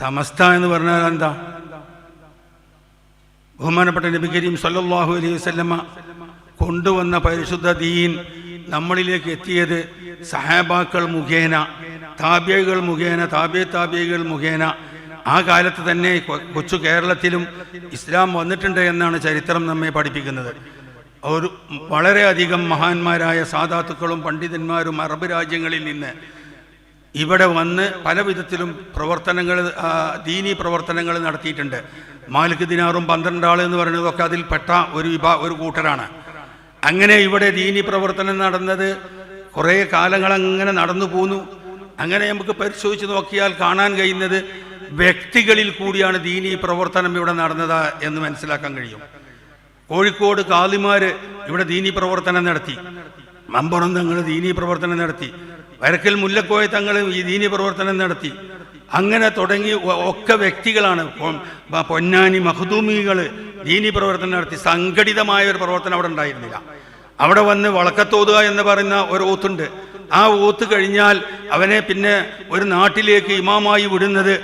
സമസ്ത എന്ന് പറഞ്ഞാൽ എന്താ? ബഹുമാനപ്പെട്ട നബി കരീം സല്ലാഹു അലൈഹി വസല്ലമ കൊണ്ടുവന്ന പരിശുദ്ധ ദീൻ നമ്മളിലേക്ക് എത്തിയത് സഹാബാക്കൾ മുഖേന താബ്യകൾ മുഖേന താബ്യ താബ്യകൾ മുഖേന. ആ കാലത്ത് തന്നെ കൊച്ചു കേരളത്തിലും ഇസ്ലാം വന്നിട്ടുണ്ട് എന്നാണ് ചരിത്രം നമ്മെ പഠിപ്പിക്കുന്നത്. ഒരു വളരെയധികം മഹാന്മാരായ സാധാത്തുക്കളും പണ്ഡിതന്മാരും അറബ് രാജ്യങ്ങളിൽ നിന്ന് ഇവിടെ വന്ന് പല വിധത്തിലും പ്രവർത്തനങ്ങൾ ദീനി പ്രവർത്തനങ്ങൾ നടത്തിയിട്ടുണ്ട്. മാലിക് ദിനാറും പന്ത്രണ്ടാൾ എന്ന് പറയുന്നതൊക്കെ അതിൽപ്പെട്ട ഒരു വിഭാ ഒരു കൂട്ടരാണ്. അങ്ങനെ ഇവിടെ ദീനി പ്രവർത്തനം നടന്നത് കുറേ കാലങ്ങൾ അങ്ങനെ നടന്നു പോന്നു. അങ്ങനെ നമുക്ക് പരിശോധിച്ച് നോക്കിയാൽ കാണാൻ കഴിയുന്നത് വ്യക്തികളിൽ കൂടിയാണ് ദീനി പ്രവർത്തനം ഇവിടെ നടന്നത് എന്ന് മനസ്സിലാക്കാൻ കഴിയും. കോഴിക്കോട് കാലിമാര് ഇവിടെ ദീനി പ്രവർത്തനം നടത്തി. മമ്പറം തങ്ങൾ ദീനീ പ്രവർത്തനം നടത്തി. വരക്കൽ മുല്ലക്കോയ തങ്ങൾ ഈ ദീനി പ്രവർത്തനം നടത്തി. അങ്ങനെ തുടങ്ങി ഒക്കെ വ്യക്തികളാണ്. പൊന്നാനി മഹദൂമികൾ ദീനി പ്രവർത്തനം നടത്തി. സംഘടിതമായ ഒരു പ്രവർത്തനം അവിടെ ഉണ്ടായിരുന്നില്ല. അവിടെ വന്ന് വളക്കത്തോതുക എന്ന് പറയുന്ന ഒരു ഓത്തുണ്ട് ആ ഓത്ത് കഴിഞ്ഞാൽ അവനെ പിന്നെ ഒരു നാട്ടിലേക്ക് ഇമാമായി വിടുന്നത്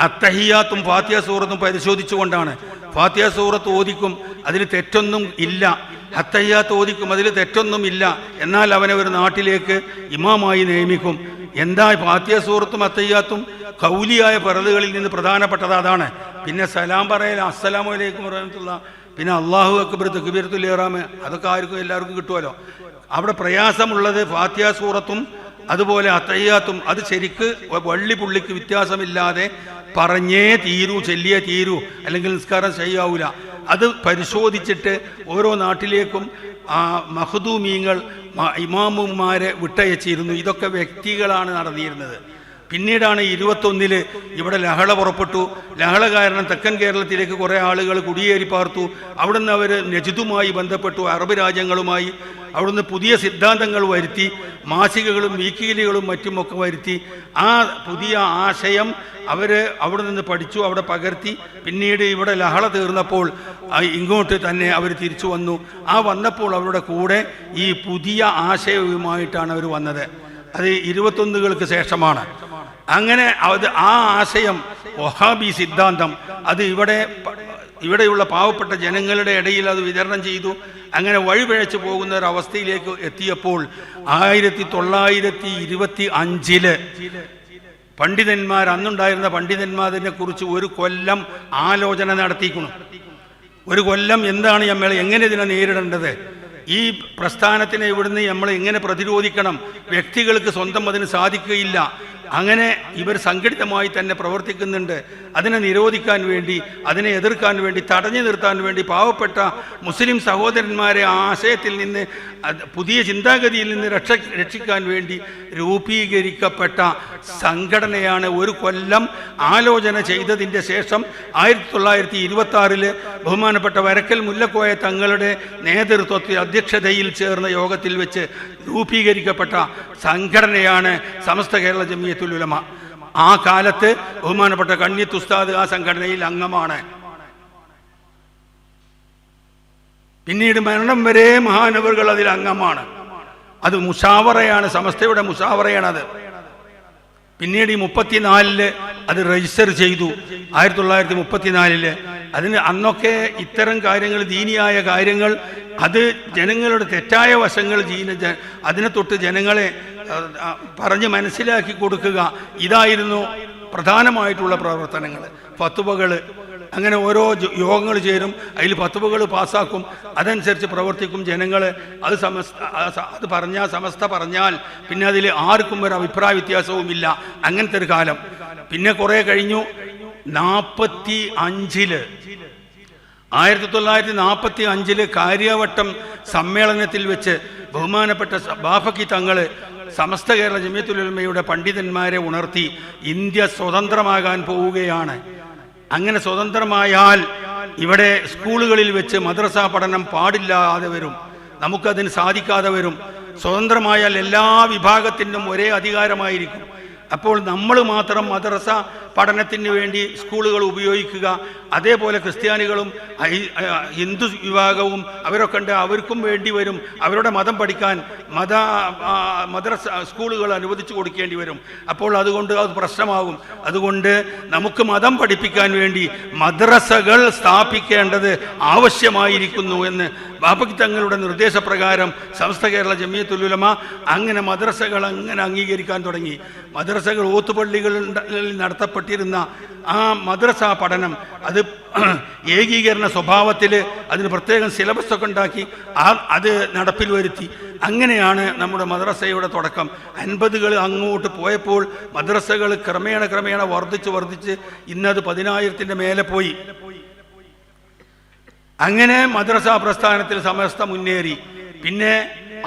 അത്തഹിയാത്തും ഫാത്തിയ സൂറത്തും പരിശോധിച്ചുകൊണ്ടാണ്. ഫാത്തിയ സൂറത്ത് ഓദിക്കും അതിൽ തെറ്റൊന്നും ഇല്ല. അത്തയ്യാത്ത് തോതിക്കും അതിൽ തെറ്റൊന്നും ഇല്ല എന്നാൽ അവനെ ഒരു നാട്ടിലേക്ക് ഇമാമായി നിയമിക്കും. എന്താ ഫാത്തിയ സൂറത്തും അത്തയ്യാത്തും കൗലിയായ പറലുകളിൽ നിന്ന് പ്രധാനപ്പെട്ടത് അതാണ്. പിന്നെ സലാം പറയൽ അസ്സലാമു അലൈക്കും വറഹമത്തുള്ള. പിന്നെ അള്ളാഹു അക്ബർ തക്ബീരത്തുൽ ഇഹ്റാം അതൊക്കെ ആർക്കും എല്ലാവർക്കും കിട്ടുമല്ലോ അവിടെ പ്രയാസമുള്ളത് ഫാത്തിയ സൂറത്തും അതുപോലെ അത്തയ്യാത്തും അത് ശരിക്ക് വള്ളി പുള്ളിക്ക് വ്യത്യാസമില്ലാതെ പറഞ്ഞേ തീരൂ ചെല്ലിയേ തീരൂ. അല്ലെങ്കിൽ നിസ്കാരം ചെയ്യാവൂല അത് പരിശോധിച്ചിട്ട് ഓരോ നാട്ടിലേക്കും ആ മഹദൂമീങ്ങൾ ഇമാമുമാരെ വിട്ടയച്ചിരുന്നു. ഇതൊക്കെ വ്യക്തികളാണ് നടന്നിരുന്നത് പിന്നീടാണ് ഇരുപത്തൊന്നിൽ ഇവിടെ ലഹള പുറപ്പെട്ടു. ലഹള കാരണം തെക്കൻ കേരളത്തിലേക്ക് കുറേ ആളുകൾ കുടിയേറി പാർത്തു. അവിടുന്ന് അവർ നജിതുമായി ബന്ധപ്പെട്ടു അറബ് രാജ്യങ്ങളുമായി. അവിടുന്ന് പുതിയ സിദ്ധാന്തങ്ങൾ വരുത്തി മാസികകളും വീക്കീലുകളും മറ്റുമൊക്കെ വരുത്തി. ആ പുതിയ ആശയം അവർ അവിടെ നിന്ന് പഠിച്ചു അവിടെ പകർത്തി. പിന്നീട് ഇവിടെ ലഹള തീർന്നപ്പോൾ ഇങ്ങോട്ട് തന്നെ അവർ തിരിച്ചു വന്നു. ആ വന്നപ്പോൾ അവരുടെ കൂടെ ഈ പുതിയ ആശയവുമായിട്ടാണ് അവർ വന്നത്. അത് ഇരുപത്തൊന്നുകൾക്ക് ശേഷമാണ്. അങ്ങനെ അത് ആ ആശയം വഹാബി സിദ്ധാന്തം അത് ഇവിടെ ഇവിടെയുള്ള പാവപ്പെട്ട ജനങ്ങളുടെ ഇടയിൽ അത് വിതരണം ചെയ്തു. അങ്ങനെ വഴിപിഴച്ചു പോകുന്ന ഒരു അവസ്ഥയിലേക്ക് എത്തിയപ്പോൾ ആയിരത്തി തൊള്ളായിരത്തി ഇരുപത്തി അഞ്ചിൽ പണ്ഡിതന്മാർ അന്നുണ്ടായിരുന്ന പണ്ഡിതന്മാരിനെ കുറിച്ച് ഒരു കൊല്ലം ആലോചന നടത്തിക്കണം ഒരു കൊല്ലം എന്താണ് നമ്മൾ എങ്ങനെ ഇതിനെ നേരിടേണ്ടത്? ഈ പ്രസ്ഥാനത്തിനെ ഇവിടുന്ന് നമ്മൾ എങ്ങനെ പ്രതിരോധിക്കണം? വ്യക്തികൾക്ക് സ്വന്തം അതിന് സാധിക്കുകയില്ല. അങ്ങനെ ഇവർ സംഘടിതമായി തന്നെ പ്രവർത്തിക്കുന്നുണ്ട്. അതിനെ നിരോധിക്കാൻ വേണ്ടി അതിനെ എതിർക്കാൻ വേണ്ടി തടഞ്ഞു നിർത്താൻ വേണ്ടി പാവപ്പെട്ട മുസ്ലിം സഹോദരന്മാരെ ആശയത്തിൽ നിന്ന് പുതിയ ചിന്താഗതിയിൽ നിന്ന് രക്ഷ രക്ഷിക്കാൻ വേണ്ടി രൂപീകരിക്കപ്പെട്ട സംഘടനയാണ് ഒരു കൊല്ലം ആലോചന ചെയ്തതിന്റെ ശേഷം ആയിരത്തി തൊള്ളായിരത്തി ഇരുപത്തി ആറിൽ ബഹുമാനപ്പെട്ട വരക്കൽ മുല്ലക്കോയ തങ്ങളുടെ നേതൃത്വത്തിൽ അധ്യക്ഷതയിൽ ചേർന്ന യോഗത്തിൽ വെച്ച് രൂപീകരിക്കപ്പെട്ട സംഘടനയാണ് സമസ്ത കേരള ജമിയത്തുൽ ഉലമ. ആ കാലത്ത് ബഹുമാനപ്പെട്ട കണ്ണി ഉസ്താദ് ആ സംഘടനയിൽ അംഗമാണ്. പിന്നീട് മരണം വരെ മഹാനവറുകൾ അതിൽ അംഗമാണ്. അത് മുഷാവറയാണ് സമസ്തയുടെ മുഷാവറയാണ് അത് പിന്നീട് ഈ മുപ്പത്തിനാലിൽ അത് രജിസ്റ്റർ ചെയ്തു. ആയിരത്തി തൊള്ളായിരത്തി മുപ്പത്തിനാലിൽ അതിന് അന്നൊക്കെ ഇത്തരം കാര്യങ്ങൾ ദീനിയായ കാര്യങ്ങൾ അത് ജനങ്ങളുടെ തെറ്റായ വശങ്ങൾ ജീന അതിനെ തൊട്ട് ജനങ്ങളെ പറഞ്ഞ് മനസ്സിലാക്കി കൊടുക്കുക. ഇതായിരുന്നു പ്രധാനമായിട്ടുള്ള പ്രവർത്തനങ്ങൾ. ഫത്തുവകൾ അങ്ങനെ ഓരോ യോഗങ്ങൾ ചേരും. അതിൽ പത്തുവകൾ പാസ്സാക്കും. അതനുസരിച്ച് പ്രവർത്തിക്കും ജനങ്ങൾ അത് സമസ്ത അത് പറഞ്ഞാൽ സമസ്ത പറഞ്ഞാൽ പിന്നെ അതിൽ ആർക്കും ഒരു അഭിപ്രായ വ്യത്യാസവുമില്ല. അങ്ങനത്തെ ഒരു കാലം. പിന്നെ കുറേ കഴിഞ്ഞു. നാൽപ്പത്തി അഞ്ചിൽ ആയിരത്തി തൊള്ളായിരത്തി നാൽപ്പത്തി അഞ്ചിൽ കാര്യവട്ടം സമ്മേളനത്തിൽ വെച്ച് ബഹുമാനപ്പെട്ട ബാഫക്കി തങ്ങൾ സമസ്ത കേരള ജമിയത്തുലമയുടെ പണ്ഡിതന്മാരെ ഉണർത്തി ഇന്ത്യ സ്വതന്ത്രമാകാൻ പോവുകയാണ്. അങ്ങനെ സ്വതന്ത്രമായാൽ ഇവിടെ സ്കൂളുകളിൽ വെച്ച് മദ്രസ പഠനം പാടില്ലാതെ വരും. നമുക്കതിന് സാധിക്കാതെ വരും. സ്വതന്ത്രമായാൽ എല്ലാ വിഭാഗത്തിനും ഒരേ അധികാരമായിരിക്കും. അപ്പോൾ നമ്മൾ മാത്രം മദ്രസ പഠനത്തിന് വേണ്ടി സ്കൂളുകൾ ഉപയോഗിക്കുക. അതേപോലെ ക്രിസ്ത്യാനികളും ഹിന്ദു വിഭാഗവും അവരൊക്കെ ഉണ്ട്. അവർക്കും വേണ്ടി വരും. അവരുടെ മതം പഠിക്കാൻ മത മദ്രസ സ്കൂളുകൾ അനുവദിച്ചു കൊടുക്കേണ്ടി വരും. അപ്പോൾ അതുകൊണ്ട് അത് പ്രശ്നമാകും. അതുകൊണ്ട് നമുക്ക് മതം പഠിപ്പിക്കാൻ വേണ്ടി മദ്രസകൾ സ്ഥാപിക്കേണ്ടത് ആവശ്യമായിരിക്കുന്നു എന്ന് ബാബക്ക് തങ്ങളുടെ നിർദ്ദേശപ്രകാരം സമസ്ത കേരള ജമിയത്തുലുലമ അങ്ങനെ മദ്രസകൾ അങ്ങനെ അംഗീകരിക്കാൻ തുടങ്ങി. മദ്രസകൾ ഓത്തുപള്ളികളിൽ നടത്തപ്പെട്ടിരുന്ന ആ മദ്രസ പഠനം അത് ഏകീകരണ സ്വഭാവത്തിൽ അതിന് പ്രത്യേകം സിലബസ് ഒക്കെ ഉണ്ടാക്കി ആ അത് നടപ്പിൽ വരുത്തി. അങ്ങനെയാണ് നമ്മുടെ മദ്രസയുടെ തുടക്കം. അൻപതുകൾ അങ്ങോട്ട് പോയപ്പോൾ മദ്രസകൾ ക്രമേണ ക്രമേണ വർദ്ധിച്ച് വർദ്ധിച്ച് ഇന്നത് പതിനായിരത്തിന്റെ മേലെ പോയി. അങ്ങനെ മദ്രസ പ്രസ്ഥാനത്തിൽ സമസ്ത മുന്നേറി. പിന്നെ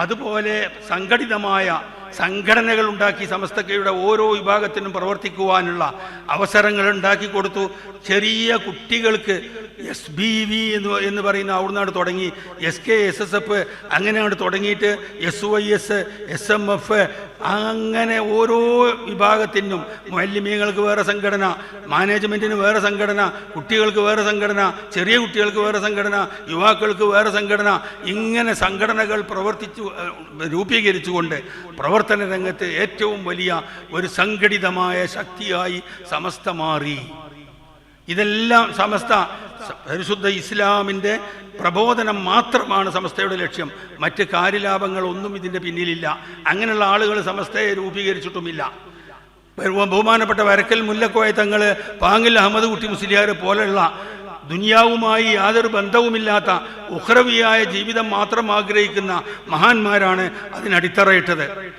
അതുപോലെ സംഘടിതമായ സംഘടനകൾ ഉണ്ടാക്കി സമസ്തക്കയുടെ ഓരോ വിഭാഗത്തിനും പ്രവർത്തിക്കുവാനുള്ള അവസരങ്ങൾ ഉണ്ടാക്കി കൊടുത്തു. ചെറിയ കുട്ടികൾക്ക് എസ് ബി വി എന്ന് എന്ന് പറയുന്ന അവിടുന്നാണ് തുടങ്ങി. S K S S F അങ്ങനെയാണ് തുടങ്ങിയിട്ട് S Y S S M F അങ്ങനെ ഓരോ വിഭാഗത്തിനും മല്യമീങ്ങൾക്ക് വേറെ സംഘടന മാനേജ്മെന്റിന് വേറെ സംഘടന കുട്ടികൾക്ക് വേറെ സംഘടന ചെറിയ കുട്ടികൾക്ക് വേറെ സംഘടന യുവാക്കൾക്ക് വേറെ സംഘടന ഇങ്ങനെ സംഘടനകൾ പ്രവർത്തിച്ചു രൂപീകരിച്ചുകൊണ്ട് രൂപീകരിച്ചുകൊണ്ട് പ്രവർത്തന രംഗത്ത് ഏറ്റവും വലിയ ഒരു സംഘടിതമായ ശക്തിയായി സമസ്ത മാറി. ഇതെല്ലാം സമസ്ത പരിശുദ്ധ ഇസ്ലാമിന്റെ പ്രബോധനം മാത്രമാണ് സമസ്തയുടെ ലക്ഷ്യം. മറ്റ് കാര്യലാഭങ്ങൾ ഒന്നും ഇതിന്റെ പിന്നിലില്ല. അങ്ങനെയുള്ള ആളുകൾ സമസ്തയെ രൂപീകരിച്ചിട്ടുമില്ല. ബഹുമാനപ്പെട്ട വരക്കൽ മുല്ലക്കോയ തങ്ങൾ പാങ്ങിൽ അഹമ്മദ് കുട്ടി മുസ്ലിയാർ പോലെയുള്ള ദുനിയാവുമായി യാതൊരു ബന്ധവുമില്ലാത്ത ഉഹ്രവിയായ ജീവിതം മാത്രം ആഗ്രഹിക്കുന്ന മഹാന്മാരാണ് അതിനടിത്തറയിട്ടത്.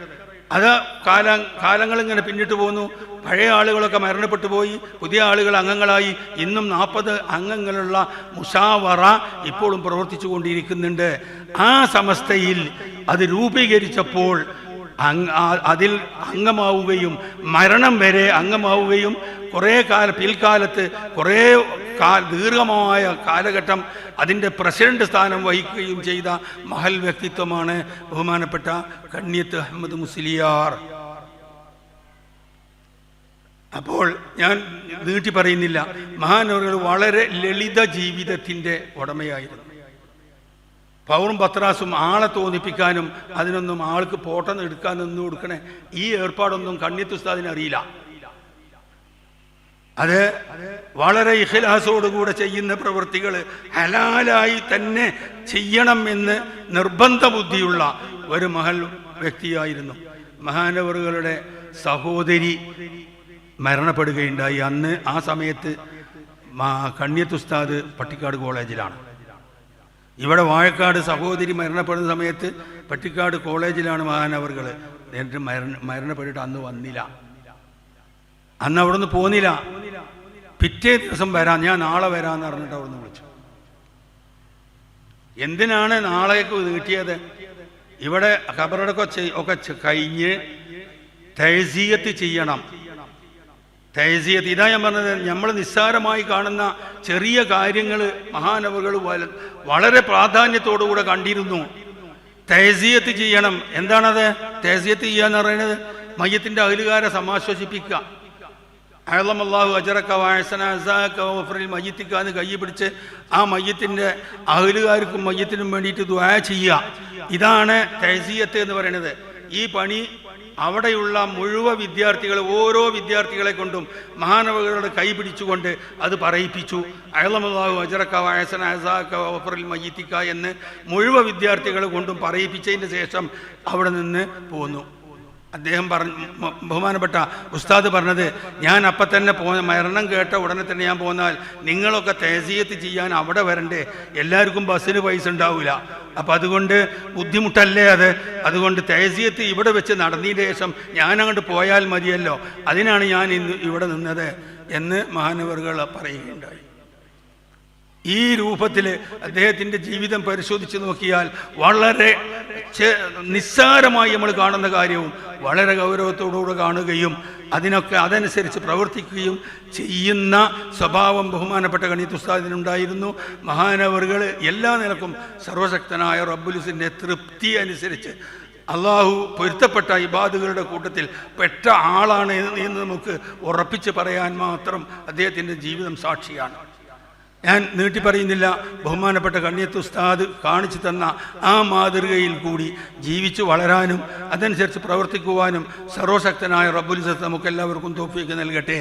അത് കാല കാലങ്ങൾ ഇങ്ങനെ പിന്നിട്ട് പോന്നു. പഴയ ആളുകളൊക്കെ മരണപ്പെട്ടു പോയി. പുതിയ ആളുകൾ അംഗങ്ങളായി. ഇന്നും നാൽപ്പത് അംഗങ്ങളുള്ള മുഷാവറ ഇപ്പോഴും പ്രവർത്തിച്ചു കൊണ്ടിരിക്കുന്നുണ്ട്. ആ സമസ്തയിൽ അത് രൂപീകരിച്ചപ്പോൾ അതിൽ അംഗമാവുകയും മരണം വരെ അംഗമാവുകയും കുറേ കാല പിൽക്കാലത്ത് കുറേ ദീർഘമായ കാലഘട്ടം അതിന്റെ പ്രസിഡന്റ് സ്ഥാനം വഹിക്കുകയും ചെയ്ത മഹൽ വ്യക്തിത്വമാണ് ബഹുമാനപ്പെട്ട കണ്യത്ത് അഹമ്മദ് മുസ്ലിയാർ. അപ്പോൾ ഞാൻ നീട്ടി പറയുന്നില്ല മഹാനവറുകൾ വളരെ ലളിത ജീവിതത്തിന്റെ ഉടമയായിരുന്നു. പൗറും പത്രാസും ആളെ തോന്നിപ്പിക്കാനും അതിനൊന്നും ആൾക്ക് പോട്ടം എടുക്കാൻ നിന്ന് കൊടുക്കണേ ഈ ഏർപ്പാടൊന്നും കണ്യത്തുസ്താദിന് അറിയില്ല. അത് വളരെ ഇഖലാസോടുകൂടെ ചെയ്യുന്ന പ്രവൃത്തികൾ ഹലാലായി തന്നെ ചെയ്യണം എന്ന് നിർബന്ധ ബുദ്ധിയുള്ള ഒരു മഹൽ വ്യക്തിയായിരുന്നു. മഹാനവറുകളുടെ സഹോദരി മരണപ്പെടുകയുണ്ടായി. അന്ന് ആ സമയത്ത് മാ- കണ്യത്തുസ്താദ് പട്ടിക്കാട് കോളേജിലാണ്. ഇവിടെ വാഴക്കാട് സഹോദരി മരണപ്പെടുന്ന സമയത്ത് പട്ടിക്കാട് കോളേജിലാണ് മഹാനവറുകൾ. നേരിട്ട് മരണ മരണപ്പെട്ടിട്ട് അന്ന് വന്നില്ല. അന്ന് അവിടുന്ന് പോന്നില്ല. പിറ്റേ ദിവസം വരാം ഞാൻ നാളെ വരാന്ന് പറഞ്ഞിട്ട് അവിടുന്ന് വിളിച്ചു. എന്തിനാണ് നാളേക്ക് നീട്ടിയത് ഇവിടെ ഖബറടക്കം ഒക്കെ കഴിഞ്ഞ് തഹസീയത്ത് ചെയ്യണം. തഹസീയത്ത്. ഇതാ ഞാൻ പറഞ്ഞത് നമ്മൾ നിസ്സാരമായി കാണുന്ന ചെറിയ കാര്യങ്ങൾ മഹാനവകൾ വളരെ പ്രാധാന്യത്തോടുകൂടെ കണ്ടിരുന്നു. തഹസീയത്ത് ചെയ്യണം. എന്താണത്? തഹസീയത്ത് ചെയ്യുക എന്ന് പറയുന്നത്? മയ്യത്തിന്റെ അകലുകാരെ സമാശ്വസിപ്പിക്കുക. അയലമല്ലാഹു അജറക്ക വാഴസന അസാക്ക ഓഫറിൽ മയ്യത്തിക്കാന്ന് കൈ പിടിച്ച് ആ മയ്യത്തിന്റെ അഹലുകാർക്കും മയ്യത്തിനും വേണ്ടിയിട്ട് ദ്വായ ചെയ്യുക. ഇതാണ് തഹസീയത്ത് എന്ന് പറയുന്നത്. ഈ പണി അവിടെയുള്ള മുഴുവൻ വിദ്യാർത്ഥികൾ ഓരോ വിദ്യാർത്ഥികളെ കൊണ്ടും മഹാനവകളുടെ കൈ പിടിച്ചുകൊണ്ട് അത് പറയിപ്പിച്ചു. അയലമല്ലാഹു അജറക്ക വാഴസന അസാക്ക ഓഫറിൽ മയ്യത്തിക്ക എന്ന് മുഴുവൻ വിദ്യാർത്ഥികളെ കൊണ്ടും പറയിപ്പിച്ചതിന് ശേഷം അവിടെ നിന്ന് പോന്നു. അദ്ദേഹം പറഞ്ഞു ബഹുമാനപ്പെട്ട ഉസ്താദ് പറഞ്ഞത് ഞാൻ അപ്പം തന്നെ പോ മരണം കേട്ട ഉടനെ തന്നെ ഞാൻ പോന്നാൽ നിങ്ങളൊക്കെ തേസീയത്ത് ചെയ്യാൻ അവിടെ വരണ്ടേ? എല്ലാവർക്കും ബസ്സിന് പൈസ ഉണ്ടാവില്ല അപ്പം അതുകൊണ്ട് ബുദ്ധിമുട്ടല്ലേ അത്? അതുകൊണ്ട് തേസീയത്ത് ഇവിടെ വെച്ച് നടന്നതിന് ശേഷം ഞാൻ അങ്ങോട്ട് പോയാൽ മതിയല്ലോ. അതിനാണ് ഞാൻ ഇന്ന് ഇവിടെ നിന്നത് എന്ന് മഹാനവറുകൾ പറയുകയുണ്ടായി. ഈ രൂപത്തിൽ അദ്ദേഹത്തിന്റെ ജീവിതം പരിശോധിച്ച് നോക്കിയാൽ വളരെ നിസ്സാരമായി നമ്മൾ കാണുന്ന കാര്യവും വളരെ ഗൗരവത്തോടുകൂടെ കാണുകയും അതിനൊക്കെ അതനുസരിച്ച് പ്രവർത്തിക്കുകയും ചെയ്യുന്ന സ്വഭാവം ബഹുമാനപ്പെട്ട ഗണിത് ഉസ്താദിനുണ്ടായിരുന്നു. മഹാനവറുകൾ എല്ലാ നിലക്കും സർവശക്തനായ റബ്ബുലിസിന്റെ തൃപ്തി അനുസരിച്ച് അള്ളാഹു പൊരുത്തപ്പെട്ട ഇബാദുകളുടെ കൂട്ടത്തിൽ പെട്ട ആളാണ് എന്ന് നമുക്ക് ഉറപ്പിച്ച് പറയാൻ മാത്രം അദ്ദേഹത്തിന്റെ ജീവിതം സാക്ഷിയാണ്. ഞാൻ നീട്ടി പറയുന്നില്ല. ബഹുമാനപ്പെട്ട കണ്ണിയത്ത് ഉസ്താദ് കാണിച്ചു തന്ന ആ മാതൃകയിൽ കൂടി ജീവിച്ചു വളരാനും അതനുസരിച്ച് പ്രവർത്തിക്കുവാനും സർവശക്തനായ റബ്ബുലിസത്ത് നമുക്ക് എല്ലാവർക്കും തോഫിക്ക് നൽകട്ടെ.